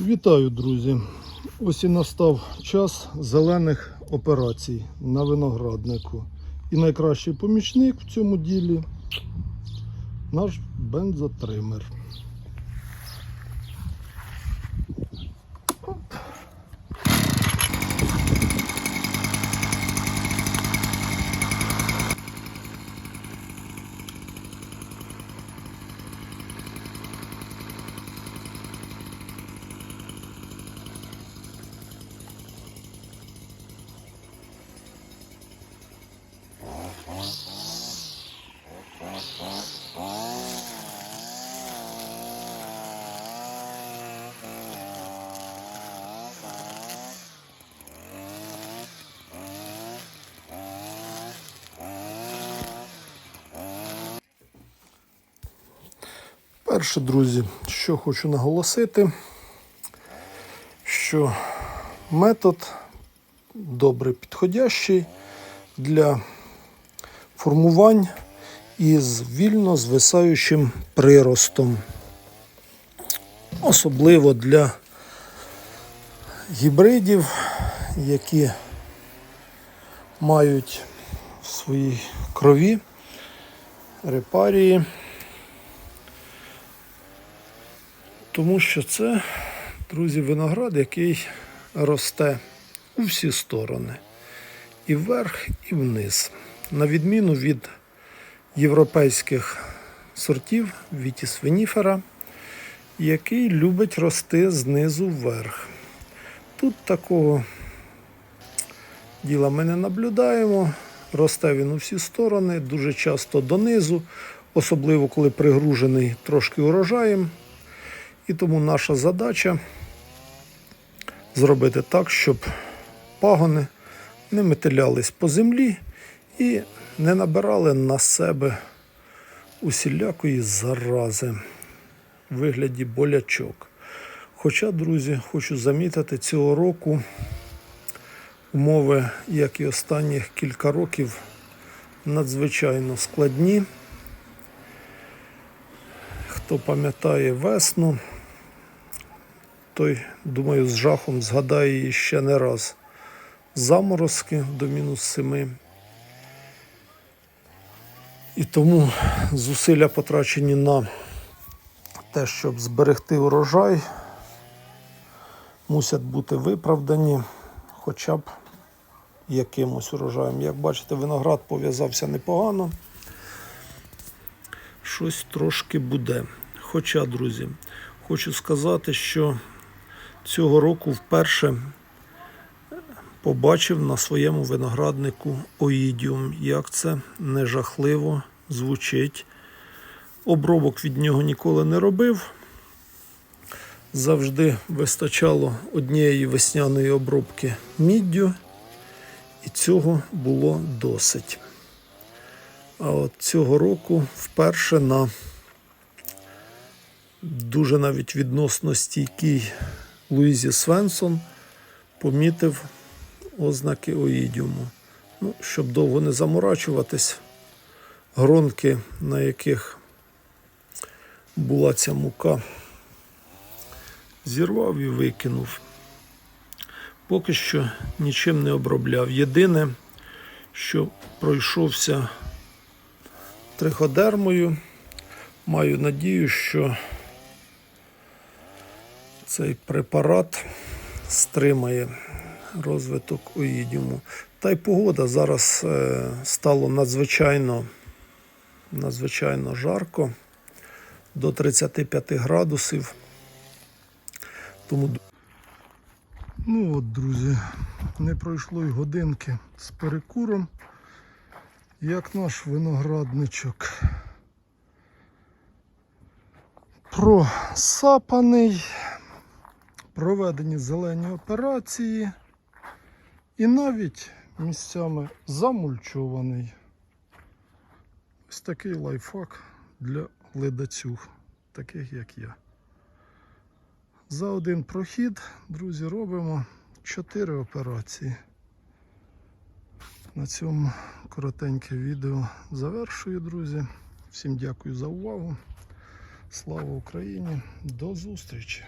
Вітаю, друзі! Ось і настав час зелених операцій на винограднику. І найкращий помічник в цьому ділі наш бензотример. Перше, друзі, що хочу наголосити, що метод добре підходящий для формувань із вільно звисаючим приростом. Особливо для гібридів, які мають в своїй крові репарії. Тому що це, друзі, виноград, який росте у всі сторони. І вверх, і вниз. На відміну від європейських сортів Вітіс виніфера, який любить рости знизу вверх. Тут такого діла ми не наблюдаємо. Росте він у всі сторони, дуже часто донизу, особливо коли пригружений трошки урожаєм. І тому наша задача зробити так, щоб пагони не метилялись по землі і не набирали на себе усілякої зарази в вигляді болячок. Хоча, друзі, хочу замітити, цього року умови, як і останніх кілька років, надзвичайно складні. Хто пам'ятає весну, той, думаю, з жахом згадає її ще не раз. Заморозки до мінус 7. І тому зусилля потрачені на те, щоб зберегти урожай, мусять бути виправдані хоча б якимось урожаєм. Як бачите, виноград пов'язався непогано. Щось трошки буде. Хоча, друзі, хочу сказати, що цього року вперше побачив на своєму винограднику оїдіум. Як це не жахливо звучить. Обробок від нього ніколи не робив. Завжди вистачало однієї весняної обробки міддю, і цього було досить. А от цього року вперше на дуже навіть відносно стійкий Луїзі Свенсон помітив ознаки оїдіуму. Ну, щоб довго не заморачуватись, гронки, на яких була ця мука, зірвав і викинув. Поки що нічим не обробляв. Єдине, що пройшовся триходермою, маю надію, що цей препарат стримає розвиток оїдіуму. Та й погода зараз е, стало надзвичайно, надзвичайно жарко до 35 градусів. Тому Ну от, друзі, не пройшло й годинки з перекуром, як наш виноградничок просапаний, проведені зелені операції і навіть місцями замульчований. Ось такий лайфхак для ледацюг, таких як я. За один прохід, друзі, робимо 4 операції. На цьому коротеньке відео завершую, друзі. Всім дякую за увагу. Слава Україні! До зустрічі!